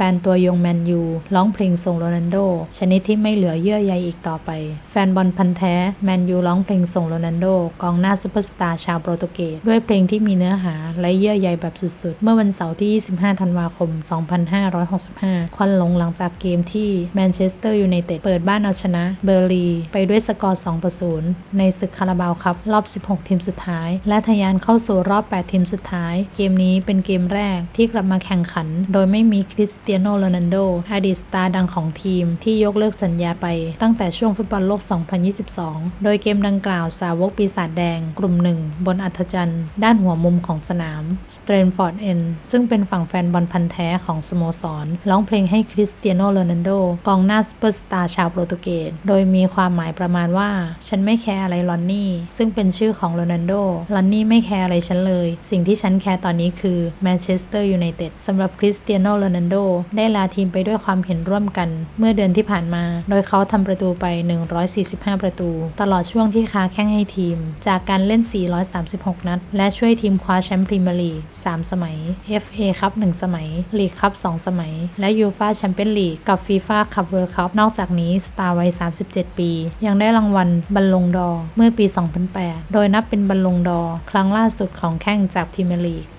แฟนตัวยงแมนยูร้องเพลงส่งโรนัลโด ชนิดที่ไม่เหลือเยื่อใยอีกต่อไป แฟนบอลพันแท้แมนยูร้องเพลงส่งโรนัลโดกองหน้าซูเปอร์สตาร์ชาวโปรตุเกสด้วยเพลงที่มีเนื้อหาและเยื่อใยแบบสุดๆ เมื่อวันเสาร์ที่ 25 ธันวาคม 2565 ควันหลงหลังจากเกมที่แมนเชสเตอร์ยูไนเต็ดเปิดบ้านเอาชนะเบอร์ลีไปด้วยสกอร์ 2 ต่อ 0 ในศึกคาราบาวครับรอบ 16 ทีมสุดท้าย และทะยานเข้าสู่รอบ 8 ทีมสุดท้าย เกมนี้เป็นเกมแรกที่กลับมาแข่งขัน โดยไม่มีคริสเตียโนโรนัลโดอดีตสตาร์ดังของทีมที่ยกเลิกสัญญาไปตั้งแต่ช่วงฟุตบอลโลก 2022 โดยเกมดังกล่าวสาวกปีศาจแดง กลุ่มหนึ่งบนอัธจันทร์ด้านหัวมุมของสนามสเตรนฟอร์ดเอนซึ่งเป็นฝั่งแฟนบอลพันธ์แท้ของสโมสรร้องเพลงให้คริสเตียโนโรนัลโดกองหน้าซูเปอร์สตาร์ชาวโปรตุเกสโดยมีความหมายประมาณว่า ฉันไม่แคร์อะไรลอนนี่ ซึ่งเป็นชื่อของโรนัลโดลอนนี่ไม่แคร์อะไรฉันเลย สิ่งที่ฉันแคร์ตอนนี้คือแมนเชสเตอร์ยูไนเต็ดสำหรับคริสเตียโนโรนัลโดได้ลาทีมไปด้วยความเห็นร่วมกัน เมื่อเดือนที่ผ่านมา โดยเขาทำประตูไป 145 ประตู ตลอดช่วงที่ค้าแข้งให้ทีม จากการเล่น 436 นัด และช่วยทีมคว้าแชมป์พรีเมียร์ลีก 3 สมัย FA คัพ1สมัย ลีกคัพ2สมัย และยูฟาแชมเปี้ยนลีกกับฟีฟ่าคัพเวิร์คัพนอกจากนี้สตาร์วัย 37 ปี ยังได้รางวัลบัลลงดอเมื่อปี 2008 โดยนับเป็นบัลลงดอครั้งล่าสุดของแข้งจากพรีเมียร์ลีก